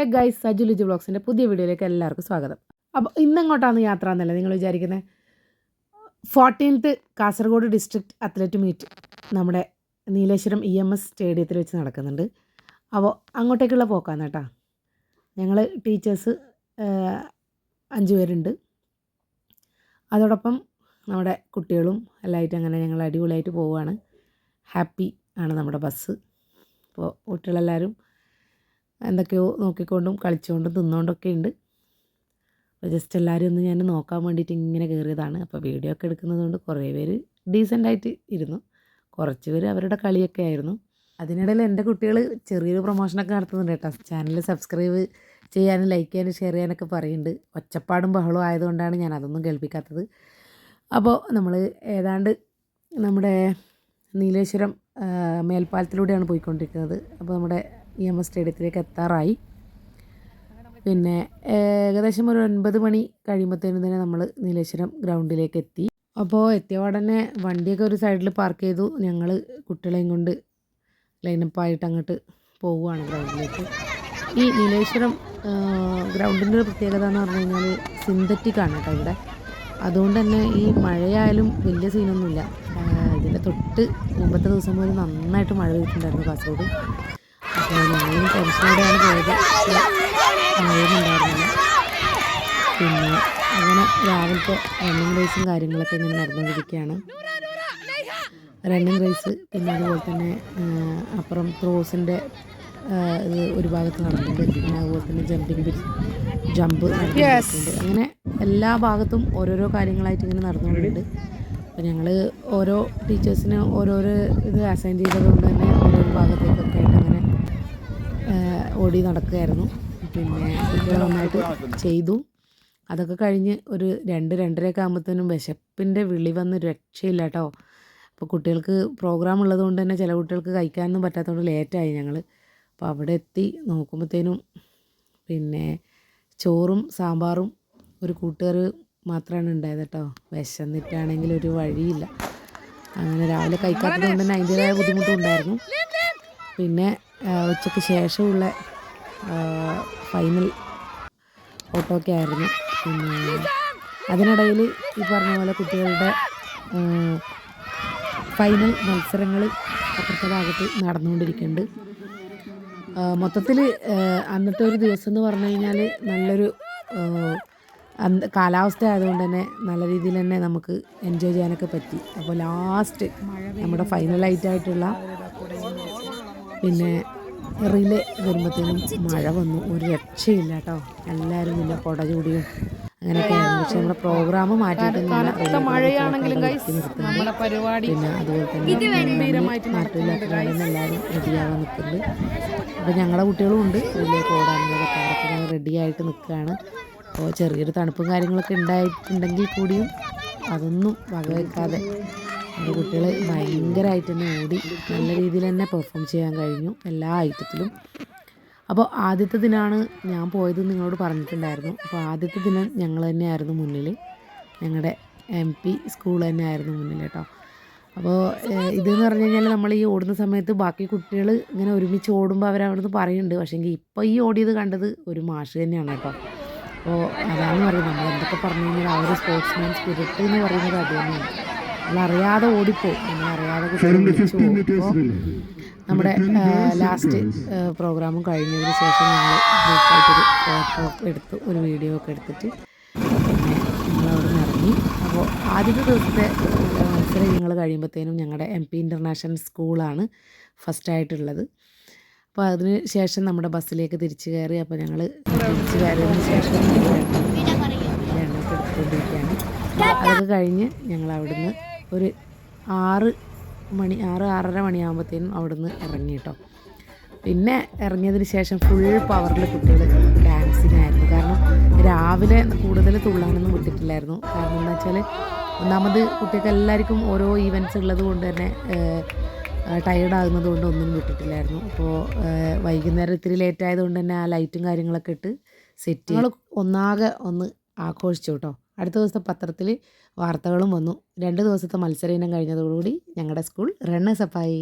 ഹേ guys Saju Liju ബ്ലോഗ്സിന്റെ പുതിയ വീഡിയോയിലേക്ക് എല്ലാവർക്കും സ്വാഗതം. അപ്പോൾ ഇന്നെങ്ങോട്ടാണ് യാത്ര എന്നല്ലേ നിങ്ങൾ വിചാരിക്കുന്നത് fourteenth Kasaragod district athlete meet നമ്മുടെ നീലേശ്വരം ഇ എം എസ് സ്റ്റേഡിയത്തിൽ വെച്ച് നടക്കുന്നുണ്ട്. അപ്പോൾ അങ്ങോട്ടേക്കുള്ള പോക്കാണ് കേട്ടോ. ഞങ്ങൾ ടീച്ചേഴ്സ് അഞ്ച് പേരുണ്ട്. അതോടൊപ്പം നമ്മുടെ കുട്ടികളും എല്ലായിട്ട് അങ്ങനെ ഞങ്ങൾ അടിപൊളിയായിട്ട് പോവുകയാണ്. ഹാപ്പി ആണ് നമ്മുടെ ബസ് അപ്പോൾ കുട്ടികളെല്ലാവരും എന്തൊക്കെയോ നോക്കിക്കൊണ്ടും കളിച്ചുകൊണ്ടും തിന്നുകൊണ്ടൊക്കെ ഉണ്ട് അപ്പോൾ ജസ്റ്റ് എല്ലാവരും ഒന്ന് ഞാൻ നോക്കാൻ വേണ്ടിയിട്ട് ഇങ്ങനെ കയറിയതാണ് അപ്പോൾ വീഡിയോ ഒക്കെ എടുക്കുന്നതുകൊണ്ട് കുറേ പേര് ഡീസന്റായിട്ട് ഇരുന്നു. കുറച്ച് പേര് അവരുടെ കളിയൊക്കെ ആയിരുന്നു. അതിനിടയിൽ എന്റെ കുട്ടികൾ ചെറിയൊരു പ്രൊമോഷനൊക്കെ നടത്തുന്നുണ്ട് കേട്ടോ. ചാനൽ സബ്സ്ക്രൈബ് ചെയ്യാനും ലൈക്ക് ചെയ്യാനും ഷെയർ ചെയ്യാനൊക്കെ പറയുന്നുണ്ട്. ഒച്ചപ്പാടും ബഹളവും ആയതുകൊണ്ടാണ് ഞാൻ അതൊന്നും കേൾപ്പിക്കാത്തത്. അപ്പോൾ നമ്മൾ ഏതാണ്ട് നമ്മുടെ നീലേശ്വരം മേൽപ്പാലത്തിലൂടെയാണ് പോയിക്കൊണ്ടിരിക്കുന്നത്. അപ്പോൾ നമ്മുടെ ഇ എം എസ് സ്റ്റേഡിയത്തിലേക്ക് എത്താറായി. പിന്നെ ഏകദേശം ഒരു ഒൻപത് മണി കഴിയുമ്പോഴത്തേനും തന്നെ നമ്മൾ നീലേശ്വരം ഗ്രൗണ്ടിലേക്ക് എത്തി. അപ്പോൾ എത്തിയ ഉടനെ വണ്ടിയൊക്കെ ഒരു സൈഡിൽ പാർക്ക് ചെയ്തു. ഞങ്ങൾ കുട്ടികളെയും കൊണ്ട് ലൈനപ്പായിട്ട് അങ്ങോട്ട് പോവുകയാണ് ഗ്രൗണ്ടിലേക്ക്. ഈ നീലേശ്വരം ഗ്രൗണ്ടിന്റെ ഒരു പ്രത്യേകത എന്ന് പറഞ്ഞു കഴിഞ്ഞാൽ സിന്തറ്റിക് ആണ് കേട്ടോ ഇവിടെ. അതുകൊണ്ട് തന്നെ ഈ മഴയായാലും വലിയ സീനൊന്നുമില്ല ഇതിന്റെ തൊട്ട് മുമ്പത്തെ ദിവസം പോലും നന്നായിട്ട് മഴ പെയ്തിട്ടുണ്ടായിരുന്നു കാസർഗോഡ്. ഞങ്ങളും ടെൻഷനോടെയാണ് പോയത്. പക്ഷേ ഉണ്ടായിരുന്നില്ല പിന്നെ അങ്ങനെ രാവിലത്തെ റണ്ണിങ് റേസും കാര്യങ്ങളൊക്കെ ഇങ്ങനെ നടന്നുകൊണ്ടിരിക്കുകയാണ്. റണ്ണിങ് റേസ് പിന്നെ അതുപോലെ തന്നെ അപ്പുറം ത്രോസിന്റെ ഇത് ഒരു ഭാഗത്ത് നടന്നിട്ടുണ്ട്. പിന്നെ അതുപോലെ തന്നെ ജമ്പിങ് ജമ്പ് നടന്നിട്ടുണ്ട് അങ്ങനെ എല്ലാ ഭാഗത്തും ഓരോരോ കാര്യങ്ങളായിട്ട് ഇങ്ങനെ നടന്നുകൊണ്ടുണ്ട് അപ്പോൾ ഞങ്ങൾ ഓരോ ടീച്ചേഴ്സിന് ഓരോരോ ഇത് അസൈൻ ചെയ്തതുകൊണ്ട് തന്നെ ഓരോ ഭാഗത്തേക്കൊക്കെ ആയിട്ട് അങ്ങനെ ഓടി നടക്കുകയായിരുന്നു. പിന്നെ കുട്ടികൾ നന്നായിട്ട് ചെയ്തു. അതൊക്കെ കഴിഞ്ഞ് ഒരു രണ്ട് രണ്ടരയൊക്കെ ആകുമ്പോഴത്തേനും വിശപ്പിന്റെ വിളി വന്ന് രക്ഷയില്ല കേട്ടോ അപ്പോൾ കുട്ടികൾക്ക് പ്രോഗ്രാം ഉള്ളത് കൊണ്ട് തന്നെ ചില കുട്ടികൾക്ക് കഴിക്കാനൊന്നും പറ്റാത്തതുകൊണ്ട് ലേറ്റായി ഞങ്ങൾ അപ്പോൾ അവിടെ എത്തി നോക്കുമ്പോഴത്തേനും പിന്നെ ചോറും സാമ്പാറും ഒരു കൂട്ടുകാർ മാത്രമാണ് ഉണ്ടായത് കേട്ടോ വിശന്നിട്ടാണെങ്കിൽ ഒരു വഴിയില്ല. അങ്ങനെ രാവിലെ കഴിക്കാത്തത് കൊണ്ട് തന്നെ അതിന്റേതായ ബുദ്ധിമുട്ടും ഉണ്ടായിരുന്നു. പിന്നെ ഉച്ചയ്ക്ക് ശേഷമുള്ള ഫൈനൽ ഫോട്ടോ ഒക്കെ ആയിരുന്നു. പിന്നെ അതിനിടയിൽ ഈ പറഞ്ഞ പോലെ കുട്ടികളുടെ ഫൈനൽ മത്സരങ്ങൾ അപ്പുറത്തെ ഭാഗത്ത് നടന്നുകൊണ്ടിരിക്കുന്നുണ്ട്. മൊത്തത്തിൽ അന്നത്തെ ഒരു ദിവസം എന്ന് പറഞ്ഞു കഴിഞ്ഞാൽ നല്ലൊരു കാലാവസ്ഥ ആയതുകൊണ്ട് തന്നെ നല്ല രീതിയിൽ തന്നെ നമുക്ക് എൻജോയ് ചെയ്യാനൊക്കെ പറ്റി. അപ്പോൾ ലാസ്റ്റ് നമ്മുടെ ഫൈനലായിട്ടായിട്ടുള്ള പിന്നെ റിലേ വരുമ്പോഴത്തേനും മഴ വന്നു. ഒരു രക്ഷയില്ല കേട്ടോ. എല്ലാവരും പിന്നെ കൊട ചൂടിയും അങ്ങനെയൊക്കെ പക്ഷെ നമ്മുടെ പ്രോഗ്രാം മാറ്റിയിട്ടുണ്ട് മഴയാണെങ്കിലും നമ്മുടെ പരിപാടി പിന്നെ അതുപോലെ തന്നെ മാറ്റമില്ലാത്തതാണ് എല്ലാവരും റെഡിയാവാൻ നിൽക്കുന്നുണ്ട്. അപ്പോൾ ഞങ്ങളുടെ കുട്ടികളും ഉണ്ട്. ഇതിലേക്ക് ഓടാനുള്ള ഞങ്ങൾ റെഡിയായിട്ട് നിൽക്കുകയാണ്. അപ്പോൾ ചെറിയൊരു തണുപ്പും കാര്യങ്ങളൊക്കെ ഉണ്ടായിട്ടുണ്ടെങ്കിൽ കൂടിയും അതൊന്നും വകവെക്കാതെ എന്റെ കുട്ടികൾ ഭയങ്കരമായിട്ട് തന്നെ ഓടി നല്ല രീതിയിൽ തന്നെ പെർഫോം ചെയ്യാൻ കഴിഞ്ഞു എല്ലാ ഐറ്റത്തിലും. അപ്പോൾ ആദ്യത്തെ ദിനമാണ് ഞാൻ പോയത് നിങ്ങളോട് പറഞ്ഞിട്ടുണ്ടായിരുന്നു. അപ്പോൾ ആദ്യത്തെ ദിനം ഞങ്ങൾ തന്നെയായിരുന്നു മുന്നിൽ. ഞങ്ങളുടെ എം പി സ്കൂൾ തന്നെയായിരുന്നു മുന്നിൽ കേട്ടോ. അപ്പോൾ ഇതെന്ന് പറഞ്ഞു കഴിഞ്ഞാൽ നമ്മൾ ഈ ഓടുന്ന സമയത്ത് ബാക്കി കുട്ടികൾ ഇങ്ങനെ ഒരുമിച്ച് ഓടുമ്പോൾ അവരവിടുന്ന് പറയുന്നുണ്ട്. പക്ഷേങ്കിൽ ഇപ്പോൾ ഈ ഓടിയത് കണ്ടത് ഒരു മാഷ് തന്നെയാണ് കേട്ടോ. അപ്പോൾ അതാണ് പറയുന്നത്. നമ്മൾ എന്തൊക്കെ പറഞ്ഞു കഴിഞ്ഞാൽ ആ ഒരു സ്പോർട്സ്മാൻ സ്പിരിറ്റ് എന്ന് പറയുന്നത് അത് തന്നെയാണ്. നമ്മളറിയാതെ ഓടിപ്പോവും. നമ്മളറിയാതെ കുട്ടികൾ വിളിച്ചു പോകും. അപ്പോൾ നമ്മുടെ ലാസ്റ്റ് പ്രോഗ്രാമും കഴിഞ്ഞതിന് ശേഷം ഞങ്ങൾ ഗ്രൂപ്പായിട്ടൊരു ഫോട്ടോ എടുത്തു ഒരു വീഡിയോ ഒക്കെ എടുത്തിട്ട് പിന്നെ ഞങ്ങളവിടെ നിന്ന് ഇറങ്ങി അപ്പോൾ ആദ്യത്തെ ദിവസത്തെ മത്സരം ഞങ്ങൾ കഴിയുമ്പോഴത്തേനും ഞങ്ങളുടെ എം പി ഇന്റർനാഷണൽ സ്കൂളാണ് ഫസ്റ്റായിട്ടുള്ളത് അപ്പോൾ അതിന് ശേഷം നമ്മുടെ ബസ്സിലേക്ക് തിരിച്ചു കയറി അപ്പോൾ ഞങ്ങൾ തിരിച്ചു കയറിയതിന് ശേഷം എണ്ണയൊക്കെ എടുത്തുകൊണ്ടിരിക്കുകയാണ്. അതൊക്കെ കഴിഞ്ഞ് ഞങ്ങൾ അവിടുന്ന് ഒരു ആറ് മണി ആറ് ആറര മണിയാകുമ്പോഴത്തേനും അവിടുന്ന് ഇറങ്ങി കേട്ടോ. പിന്നെ ഇറങ്ങിയതിന് ശേഷം ഫുൾ പവറിൽ കുട്ടികൾ ഡാൻസിനായിരുന്നു കാരണം രാവിലെ കൂടുതൽ തുള്ളാനൊന്നും വിട്ടിട്ടില്ലായിരുന്നു. കാരണം എന്താ വെച്ചാൽ ഒന്നാമത് കുട്ടികൾക്ക് എല്ലാവർക്കും ഓരോ ഈവന്റ്സ് ഉള്ളത് കൊണ്ട് തന്നെ ടയേർഡ് ആകുന്നത് കൊണ്ട് ഒന്നും വിട്ടിട്ടില്ലായിരുന്നു. അപ്പോൾ വൈകുന്നേരം ഇത്തിരി ലേറ്റ് ആയതുകൊണ്ട് തന്നെ ആ ലൈറ്റും കാര്യങ്ങളൊക്കെ ഇട്ട് സെറ്റ് ഞങ്ങൾ ഒന്നാകെ ഒന്ന് ആഘോഷിച്ചു കേട്ടോ. അടുത്ത ദിവസത്തെ പത്രത്തിൽ വാർത്തകളും വന്നു. രണ്ട് ദിവസത്തെ മത്സര ഇനം കഴിഞ്ഞതോടുകൂടി ഞങ്ങളുടെ സ്കൂൾ റണ്ണേഴ്സപ്പായി